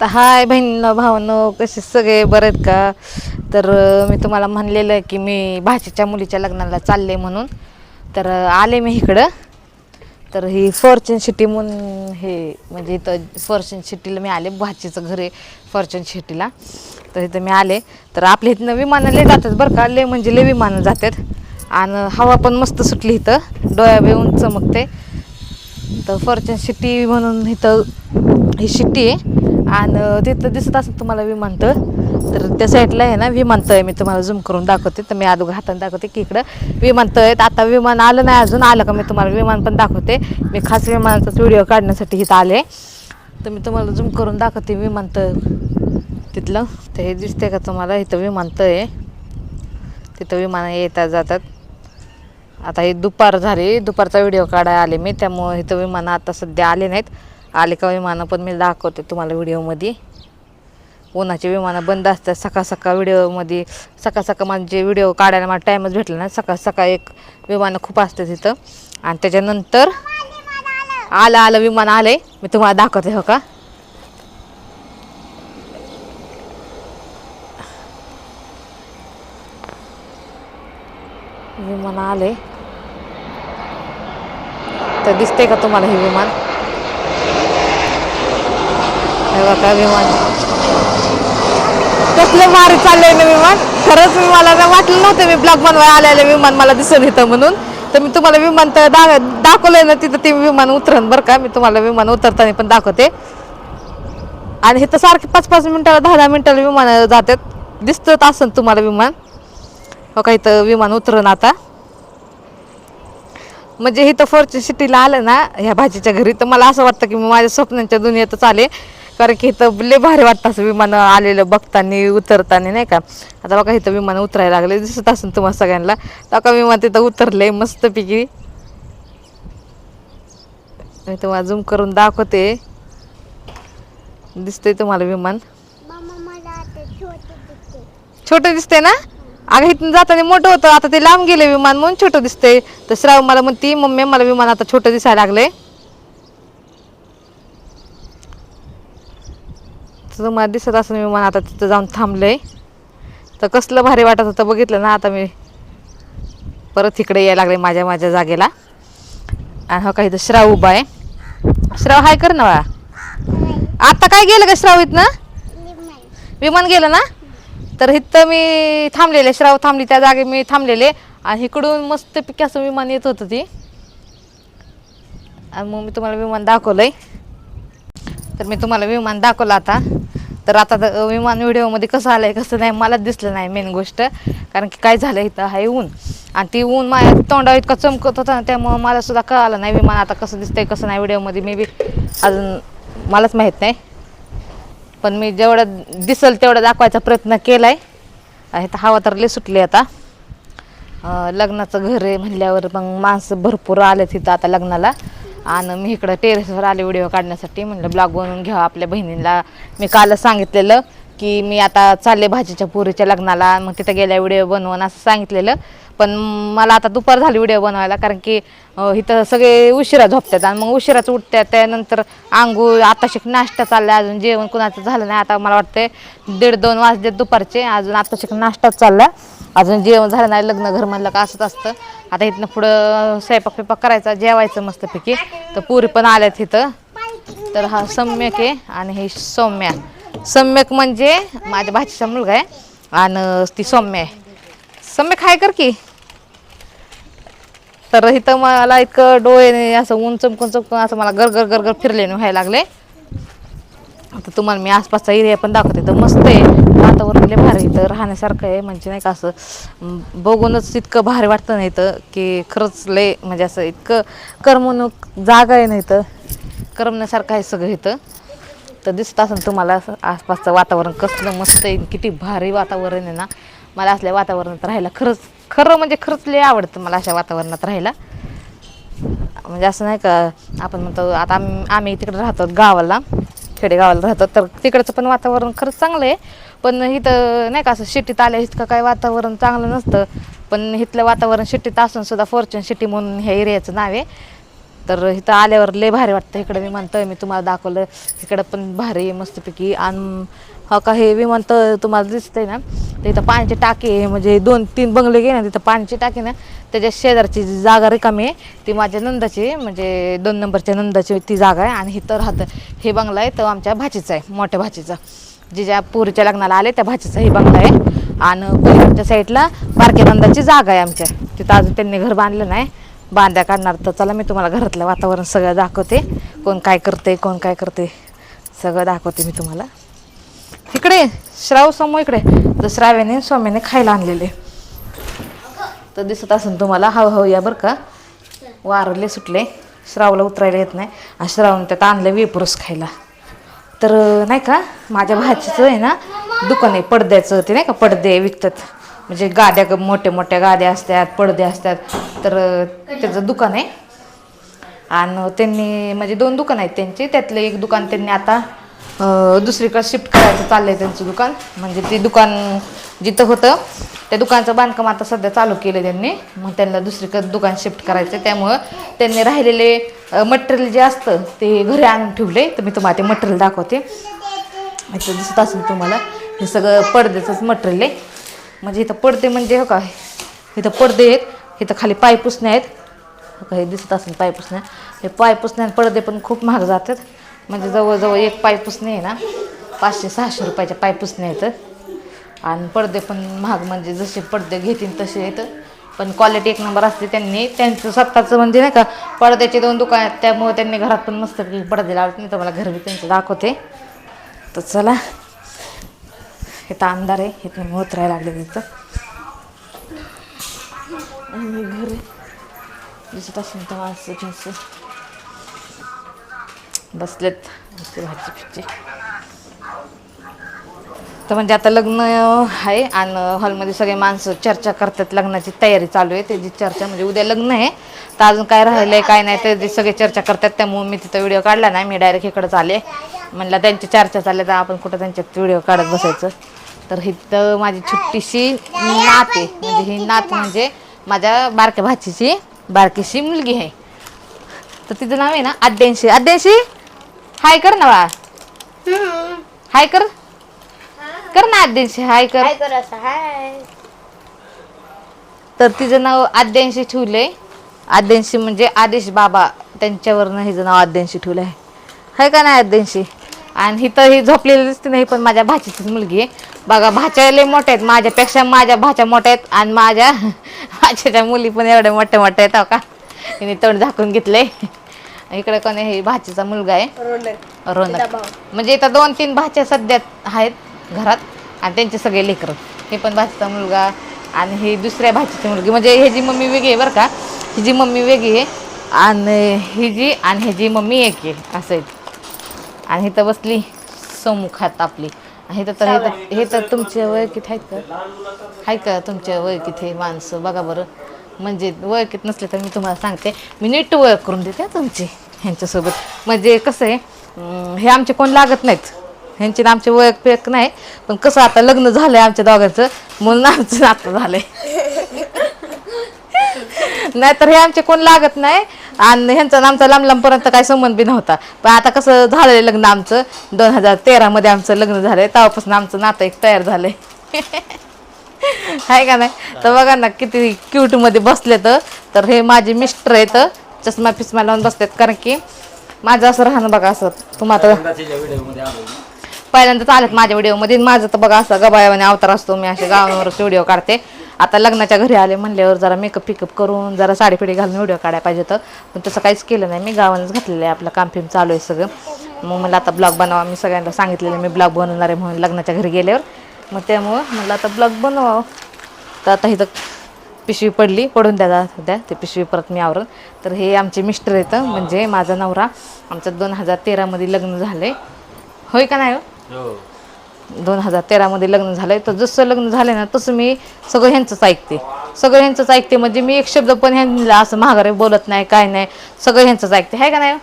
तर हाय बहिणीनं भावनो कसे सगळे बरे आहेत का? तर मी तुम्हाला म्हणलेलं आहे की मी भाचीच्या मुलीच्या लग्नाला चालले म्हणून. तर आले मी इकडं. तर ही फॉर्च्युन सिटी म्हणून हे म्हणजे इथं फॉर्च्युन सिटीला मी आले भाचीचं घर आहे फॉर्च्युन सिटीला तर इथं मी आले. तर आपल्या इथनं विमानं लय जातात बरं का लय म्हणजे लय विमानं जातात. आणि हवा पण मस्त सुटली इथं. डोळ्या बेऊन चमकते तर फॉर्च्युन सिटी म्हणून इथं ही सिटी आहे. आणि तिथं दिसत असेल तुम्हाला विमानतळ. तर त्या साईडला आहे ना विमानतळ आहे मी तुम्हाला झूम करून दाखवते. तर मी अगोदर हाताने दाखवते की इकडं विमानतळ आहेत. आता विमान आलं नाही अजून आलं का मी तुम्हाला विमान पण दाखवते. मी खास विमानाचाच व्हिडिओ काढण्यासाठी इथं आले. तर मी तुम्हाला झूम करून दाखवते विमानतळ. तिथलं तर हे दिसते का तुम्हाला? इथं विमानतळ आहे. तिथं विमानं येतात जातात. आता हे दुपार झाली दुपारचा व्हिडिओ काढायला आले मी त्यामुळे इथं विमानं आता सध्या आले नाहीत. आले का विमानं पण मी दाखवते तुम्हाला व्हिडिओमध्ये उन्हाचे विमानं बंद असतात सकाळ सकाळ व्हिडिओमध्ये सकाळ सकाळ माझे व्हिडिओ काढायला मला टाईमच भेटला नाही सकाळ सकाळ एक विमानं खूप असते तिथं आणि त्याच्यानंतर आलं आलं विमान आलं मी तुम्हाला दाखवते हो का? विमान आले तर दिसते का तुम्हाला हे विमान? काय विमान. कसलं भारी चाललंय ना विमान. खरंच मी मला वाटलं नव्हतं मी ब्लॉक बनवायला आलेलं विमान मला दिसून येतं म्हणून. तर मी तुम्हाला विमान तर दा दाखवलंय ना तिथं ते विमान उतरण बरं का. मी तुम्हाला विमान उतरताना पण दाखवते. आणि इथं सारखे पाच पाच मिनिटाला दहा दहा मिनिटाला विमान जातात. दिसत असन तुम्हाला विमान. का इथं विमान उतरण आता. म्हणजे इथं फॉर्च्युन सिटीला आलं ना ह्या भाजीच्या घरी तर मला असं वाटतं की मी माझ्या स्वप्नांच्या दुनियेतच आले कारण की इथं लय भारी वाटतं असं विमान आलेलं बघताना उतरताना नाही का? आता बघा इथं विमान उतरायला लागले दिसत असेल तुम्हाला सगळ्यांना. का विमान तिथं उतरले मस्तपैकी. मी तुम्हाला झूम करून दाखवते. दिसतंय तुम्हाला विमान. दिसते छोटं दिसतंय ना? अगं इथून जाताना मोठं होतं. आता ते लांब गेले विमान म्हणून छोटं दिसतंय. तर श्राव मला म्हणती मम्मी मला विमान आता छोटं दिसायला लागलंय. तुम्हाला दिसत असं विमान आता तिथं जाऊन थांबलंय. तर कसलं भारी वाटत होतं बघितलं ना आता मी. परत इकडे यायला लागले माझ्या माझ्या जागेला. आणि हा काही श्राव उभा आहे. श्राव हाय कर ना आता काय गेलं का श्राव इथनं? विमान गेलं ना? तर इथं मी थांबलेले श्राव थांबली त्या जागे मी थांबलेले. आणि इकडून मस्त पिक असं विमान येत होतं ती. आणि मग मी तुम्हाला विमान दाखवलंय. तर मी तुम्हाला विमान दाखवलं आता. तर आता तर विमान व्हिडिओमध्ये कसं आलंय कसं नाही मलाच दिसलं नाही मेन गोष्ट. कारण की काय झालं इथं आहे ऊन. आणि ती ऊन माझ्या तोंडावर इतकं चमकत होतं ना त्यामुळं मला सुद्धा कळालं नाही विमान आता कसं दिसतंय कसं नाही व्हिडिओमध्ये. मी बी अजून मलाच माहीत नाही. पण मी जेवढं दिसल तेवढं दाखवायचा प्रयत्न केला आहे हवा तर लय सुटली आता. लग्नाचं घर आहे म्हणल्यावर मग माणसं भरपूर आले तिथं आता लग्नाला. आणि मी इकडं टेरेसवर आले व्हिडिओ काढण्यासाठी. म्हणलं ब्लॉग बनवून घ्या आपल्या बहिणीला. मी कालच सांगितलेलं की मी आता चालले भाजीच्या पुरीच्या लग्नाला मग तिथं गेल्या व्हिडिओ बनवून असं सांगितलेलं. पण मला आता दुपार झाली व्हिडिओ बनवायला कारण की अं, इथं सगळे उशिरा झोपतात आणि मग उशिराच उठतात. त्यानंतर आंघोळ आता शिक नाश्ता चालला अजून जेवण कुणाचं झालं नाही. आता मला वाटतंय दीड दोन वाजले दुपारचे अजून आता शिक नाश्ताच चालला अजून जेवण झालं नाही लग्न घर म्हणलं का असंच असतं. आता इथनं पुढं स्वयंपाक पिपाक करायचा जेवायचं मस्तपैकी. तर पुरी पण आल्यात इथं. तर हा सम्यक आहे आणि हे सौम्या. सम्यक म्हणजे माझ्या भाचीचा मुलगा आहे आणि ती सौम्य आहे. सम्यक आहे कर की. तर इथं मला इतकं डोळे असं ऊन चमकून चमकून असं मला गर गर गर गर फिरले व्हायला लागले. आता तुम्हाला मी आसपासचा एरिया पण दाखवते तर मस्त आहे. वातावरण लय भारी इथं राहण्यासारखं आहे म्हणजे नाही का असं बघूनच इतकं भारी वाटतं नाही इथं की खरंच लय म्हणजे असं इतकं करमणूक जागा आहे ना इथं. करमण्यासारखं आहे सगळं इथं. तर दिसत असेल तुम्हाला असं आसपासचं वातावरण. कसलं मस्त आहे किती भारी वातावरण आहे ना. मला असल्या वातावरणात राहायला खरंच खरं म्हणजे खरंच लय आवडतं मला अशा वातावरणात राहायला. म्हणजे असं नाही का आपण म्हणतो आता आम्ही आम्ही तिकडे राहतो गावाला खेडेगावाला राहतो तर तिकडचं पण वातावरण खरंच चांगलं आहे. पण इथं नाही का असं शिटीत आल्या इतकं काय वातावरण चांगलं नसतं. पण इथलं वातावरण शिटीत असून सुद्धा फॉर्च्युन सिटी म्हणून ह्या एरियाचं नाव आहे. तर इथं आल्यावर लय भारी वाटतं. इकडं विमानतळ मी तुम्हाला दाखवलं. इकडं पण भारी आहे मस्तपैकी. आणि हा का हे विमानतळ तुम्हाला दिसतंय ना तर इथं पाण्याची टाकी आहे. म्हणजे दोन तीन बंगले गे ना तिथं पाण्याची टाकी ना त्याच्या शेजारची जी जागा रिकामी आहे ती माझ्या नंदाची आहे, म्हणजे दोन नंबरच्या नंदाची ती जागा आहे. आणि इथं राहतं हे बंगला आहे तो आमच्या भाचीचा आहे मोठ्या भाचीचा. जे ज्या पुरीच्या लग्नाला आले त्या भाचीचा ही बंगला आहे. आणि पलीकडच्या साईडला बारक्या नंदाची जागा आहे आमच्या. तिथं अजून त्यांनी घर बांधलं नाही. बांध्या काढणार तर चला मी तुम्हाला घरातलं वातावरण सगळं दाखवते. कोण काय करते कोण काय करते सगळं दाखवते मी तुम्हाला. इकडे श्राव समोर इकडे. तर श्राव्याने स्वाम्याने खायला आणलेले. तर दिसत असेल तुम्हाला हळूहळू या बरं का. वारले सुटले. श्रावला उतरायला येत नाही. आणि श्रावण त्यात आणलं वेपुरस खायला. तर नाही का माझ्या भाचीचं आहे ना दुकान आहे पडद्याचं ते नाही का पडदे विकतात. म्हणजे गाद्या ग- मोठ्या मोठ्या गाद्या असतात पडदे असतात. तर त्याचं दुकान आहे. आणि त्यांनी म्हणजे दोन दुकान आहेत त्यांची. त्यातलं एक दुकान त्यांनी आता दुसरीकडे शिफ्ट करायचं चाललं आहे त्यांचं दुकान. म्हणजे ते दुकान जिथं होतं त्या दुकानचं बांधकाम आता सध्या चालू केलं त्यांनी. मग त्यांना दुसरीकडे दुकान शिफ्ट करायचं त्यामुळं त्यांनी राहिलेले मटेरियल जे असतं ते घरी आणून ठेवले. तर मी तुम्हाला ते मटेरियल दाखवते. इथं दिसत असेल तुम्हाला. हे सगळं पडद्याचंच मटेरियल आहे. म्हणजे इथं पडदे म्हणजे हो का इथं पडदे आहेत इथं खाली पाय पुसणे आहेत. हो का हे दिसत असेल पाय पुसण्या. हे पाय पुसणे आणि पडदे पण खूप महाग जातात. म्हणजे जवळजवळ एक पाय पुसणे आहे ना पाचशे सहाशे रुपयाच्या पाय पुसणे आहेत. आणि पडदे पण महाग म्हणजे जसे पडदे घेतील तसे आहेत. पण क्वालिटी एक नंबर असते त्यांनी त्यांचं स्वतःचं म्हणजे नाही का पडद्याचे दोन दुकान आहेत त्यामुळे त्यांनी घरात पण मस्त पडदे लावत नाही तर मला घर मी त्यांचं दाखवते. तर चला इथं अंधार आहे इथं मी उतरायला लागले तिथं. आणि घर आहे. दिसत असेल तर माणसं बिणसं बसलेत भाजी फिची तर म्हणजे आता लग्न आहे आणि हॉलमध्ये सगळे माणसं चर्चा करतात. लग्नाची तयारी चालू आहे. त्याची चर्चा म्हणजे उद्या लग्न आहे. तर अजून काय राहिलं आहे काय नाही ते ते सगळे चर्चा करतात त्यामुळे मी तिथं व्हिडिओ काढला नाही. मी डायरेक्ट इकडंच आले. म्हणलं त्यांची चर्चा चालल्या तर आपण कुठं त्यांच्यात व्हिडिओ काढत बसायचं. तर इथं माझी छोटीशी नात. आहे म्हणजे ही नात म्हणजे माझ्या बारक्या भाचीची बारकीशी मुलगी आहे. तर तिचं नाव आहे ना आद्यांशी आद्यांशी हाय कर ना बाळा हाय कर. कर ना आद्यांशी हाय कर. तर तिचं नाव आद्यांशी ठेवलंय. आद्यांशी म्हणजे आदेश बाबा. त्यांच्यावरनं हिचं नाव आद्यांशी ठेवलं आहे हाय का नाही आद्यांशी आणि हिथं ही झोपलेली दिसते नाही पण माझ्या भाचीचीच मुलगी आहे. बघा भाच्या लय मोठ्या आहेत माझ्यापेक्षा माझ्या भाच्या मोठ्या आहेत आणि माझ्या भाच्याच्या मुली पण एवढ्या मोठ्या मोठ्या आहेत हो का? हिने तोंड झाकून घेतले इकडे कोणी हे भाचीचा मुलगा आहे. रोनक म्हणजे इथं दोन तीन भाच्या सध्या आहेत घरात आणि त्यांचे सगळे लेकरं. हे पण भाचीचा मुलगा आणि ही दुसऱ्या भाचीची मुलगी. म्हणजे ह्याची मम्मी वेगळी आहे बरं का हिची मम्मी वेगळी आहे आणि ही जी आणि ह्याची मम्मी एक आहे असं आहे. आणि इथं बसली. समुखात आपली. आणि तर हे तर हे तर तुमचे वळखीत आहेत का? आहे का तुमच्या वळखीत हे माणसं? बघा बरं. म्हणजे वळखीत नसले तर मी तुम्हाला सांगते. मी नीट ओळख करून देते तुमची ह्यांच्यासोबत. म्हणजे कसं आहे हे आमचे कोण लागत नाहीत. ह्यांची ना आमची ओळख पेक नाही. पण कसं आता लग्न झालंय आमच्या दोघांचं म्हणून आमचं नातं झालंय. नाहीतर हे आमचे कोण लागत नाही. आणि ह्यांचा आमचा लांब लांबपर्यंत काही संबंध बी नव्हता. पण आता कसं झालंय लग्न आमचं. दोन हजार तेरामध्ये आमचं लग्न झालंय. तेव्हापासून आमचं नातं एक तयार झालंय. आहे का नाही? तर बघा ना किती क्यूटमध्ये बसले तर हे माझे मिस्टर आहेत. चष्मा फिस्मा लावून बसतात कारण की माझं असं राहणं बघा असं. तुम्हाला आता व्हिडिओमध्ये आलो पहिल्यांदा चालत माझ्या व्हिडिओमध्ये. माझं तर बघा असं गबायावाने अवतार असतो. मी असे गावावरच व्हिडिओ काढते. आता लग्नाच्या घरी आले म्हणल्यावर जरा मेकअप पिकअप करून जरा साडी पिढी घालून व्हिडिओ काढायला पाहिजे होतं. पण तसं काहीच केलं नाही. मी गावानंच घातलेलं आहे आपलं काम फिम चालू आहे सगळं. मग मला आता ब्लॉग बनवा मी सगळ्यांना सांगितलेलं मी ब्लॉग बनवणार आहे म्हणून लग्नाच्या घरी गेल्यावर. मग त्यामुळं मला आता ब्लॉग बनवावं. तर आता इथं पिशवी पडली पडून द्या जरा सध्या ते पिशवी परत मी आवरण तर हे आमचे मिस्टर येतं म्हणजे माझा नवरा. आमचं दोन हजार तेरामध्ये लग्न झालं आहे होय का नाही हो. हो. दोन हजार तेरामध्ये लग्न झालंय. तर जसं लग्न झालंय ना तसं मी सगळं ह्यांचंच ऐकते. सगळं ह्यांचंच ऐकते. म्हणजे मी एक शब्द पण ह्यांना असं महागारे बोलत नाही काय नाही. सगळं ह्यांचंच ऐकते. आहे का नाही?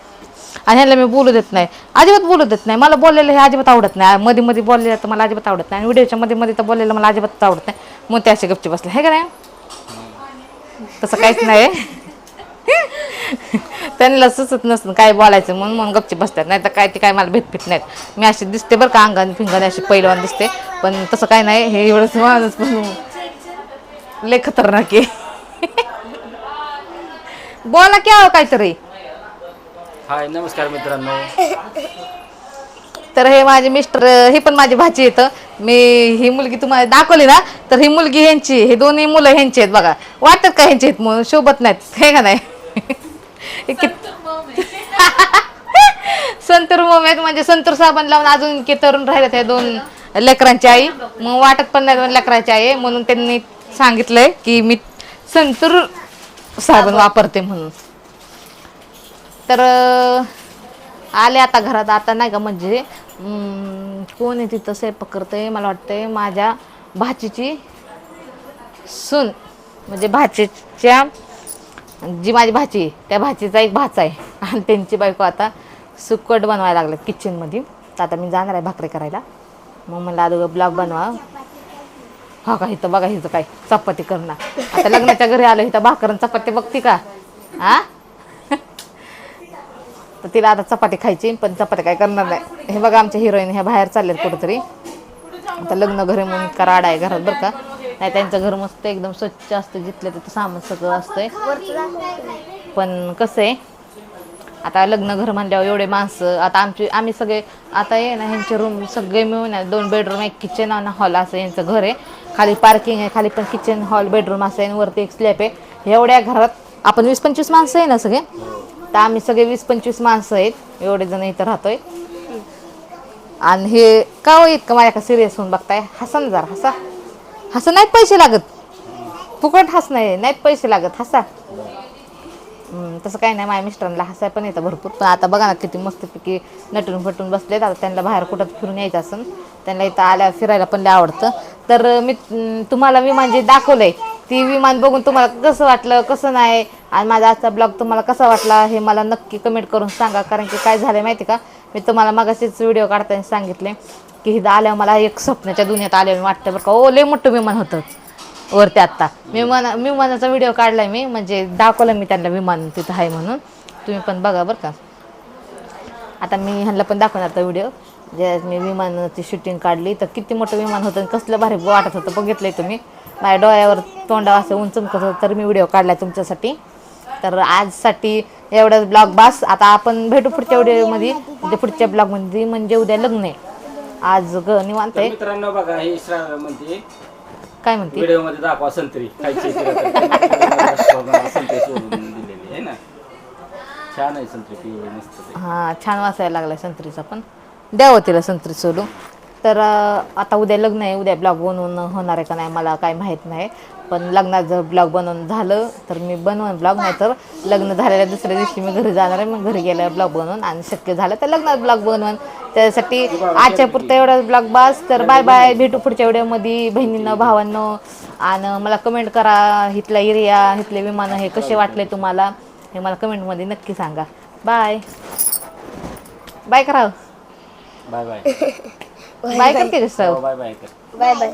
आणि ह्याला मी बोलू देत नाही. अजिबात बोलू देत नाही. मला बोललेलं हे अजिबात आवडत नाही. मध्ये मध्ये बोललेलं तर मला अजिबात आवडत नाही. आणि व्हिडिओच्या मध्ये मध्ये तर बोललेलं मला अजिबात आवडत नाही. मग ते असे गपचे बसले. आहे का नाही? तसं काहीच नाही त्यांना सुचत नसतं काय बोलायचं म्हणून मग गपची बसतात. नाही तर काय ते काय मला भेटपीत नाहीत. मी अशी दिसते बरं का अंगाने फिंगाने अशी पहिलवान दिसते. पण तसं काय नाही हे एवढंच माझंच पण लय खतरनाक आहे. बोला की आहो काहीतरी. हाय नमस्कार मित्रांनो. तर हे माझे मिस्टर हे पण माझी भाची येतं मी ही मुलगी तुम्हाला दाखवली ना तर ही मुलगी ह्यांची हे दोन्ही मुलं ह्यांची आहेत बघा. वाटतात का ह्यांची आहेत म्हणून? शोभत नाहीत. हे का नाही? संतूर मोमेक म्हणजे संतूर साबण लावून अजून इतके तरुण राहिले ते दोन लेकरांची आई. मग वाटत पण नाही दोन लेकरांची आई. म्हणून त्यांनी सांगितलंय की मी संतूर साबण वापरते म्हणून. तर आले आता घरात. आता नाही का म्हणजे कोण आहे तिथं? स्वयंपाक करते मला वाटतंय माझ्या भाचीची सून. म्हणजे भाचीच्या जी माझी भाची आहे, त्या भाचीचा एक भाचा आहे. आणि त्यांची बायको आता सुकट बनवायला लागलं किचनमध्ये तर आता मी जाणार आहे भाकरी करायला. मग मला अगोदर ब्लॉग बनवा. हा का इथं बघा हिचं काय चपाती करणार. आता लग्नाच्या घरी आलं इथं भाकरण चपाती बघती का? हा तर तिला आता चपाती खायची पण चपाती काय करणार नाही. हे बघा आमच्या हिरोईन ह्या बाहेर चालल्यात कुठंतरी. आता लग्न घरी म्हणून कराड आहे घरात बरं का. नाही त्यांचं घर मस्त एकदम स्वच्छ असतं जिथलं तिथं सामान सगळं असतंय. पण कसं आहे आता लग्न घर म्हणल्यावर एवढे माणसं आता आमची आम्ही सगळे आता ये ना ह्यांचे रूम सगळे मिळून दोन बेडरूम एक किचन आणि हॉल असं यांचं घर आहे. खाली पार्किंग आहे खाली पण किचन हॉल बेडरूम असं आहे आणि वरती एक स्लॅब आहे. एवढ्या घरात आपण वीस पंचवीस माणसं आहे ना सगळे? तर आम्ही सगळे वीस पंचवीस माणसं आहेत एवढे जण इथं राहतोय. आणि हे का हो इतकं माझ्या का सिरियस होऊन बघताय? हसा ना जरा हसा. हसा नाहीत पैसे लागत. फुकट हस नाही नाहीत पैसे लागत हसा. तसं काही नाही माझ्या मिस्टरांना हसाय पण येतं भरपूर. पण आता बघा ना किती मस्तपैकी नटून फटून बसलेत. आता त्यांना बाहेर कुठं फिरून यायचं असेल त्यांना इथं आल्या फिरायला पण लय आवडतं. तर मी तुम्हाला विमान जे दाखवलंय ती विमान बघून तुम्हाला कसं वाटलं कसं नाही? आणि माझा आजचा ब्लॉग तुम्हाला कसा वाटला हे मला नक्की कमेंट करून सांगा. कारण की काय झालं माहिती का? मी तुम्हाला मगाशीच व्हिडिओ काढताना सांगितले की हिथं आल्यावर मला एक स्वप्नाच्या दुनियात आल्यावर वाटतं बरं का ओ लय मोठं विमान होतं वरती आत्ता. विमान विमानाचा व्हिडिओ काढला मी म्हणजे दाखवलं मी त्यांना विमान तिथं आहे म्हणून. तुम्ही पण बघा बरं का. आता मी ह्यांना पण दाखवणार आता व्हिडिओ जे मी विमानाची शूटिंग काढली तर किती मोठं विमान होतं आणि कसलं भारी वाटत होतं बघितलंय तुम्ही. माझ्या डोळ्यावर तोंडावर असं उंचमकत होतं तर मी व्हिडिओ काढला तुमच्यासाठी. तर आजसाठी एवढंच ब्लॉग बास. आता आपण भेटू पुढच्या व्हिडिओमध्ये म्हणजे पुढच्या ब्लॉगमध्ये म्हणजे उद्या लग्न आहे. आज ग निवांत तर आहे. मित्रांनो बघा ही काय म्हणते? व्हिडिओमध्ये दाखवा संत्री. खायची संत्री सोडून दिलेली आहे ना? छान आहे संत्री पिवळी मस्त ते. हा छान वाचायला लागलाय संत्रीचा पण. द्यावं तिला संत्री सोडून तर अं, आता उद्या लग्न आहे उद्या ब्लॉग बनवून होणार आहे का नाही मला काय माहीत नाही. पण लग्नात जर ब्लॉग बनवून झालं तर मी बनवून ब्लॉग नाही तर लग्न झालेल्या दुसऱ्या दिवशी मी घरी जाणार आहे मग घरी गेल्यावर ब्लॉग बनवून आणि शक्य झालं तर लग्नात ब्लॉग बनवून. त्यासाठी आजच्या पुरतं एवढा ब्लॉग बास तर बाय बाय भेटू पुढच्या व्हिडिओमध्ये बहिणींनो भावांनो. आणि मला कमेंट करा इथला एरिया इथले विमानं हे कसे वाटले तुम्हाला हे मला कमेंटमध्ये नक्की सांगा. बाय बाय करा बाय बाय बाय करते कसं बाय बाय बाय बाय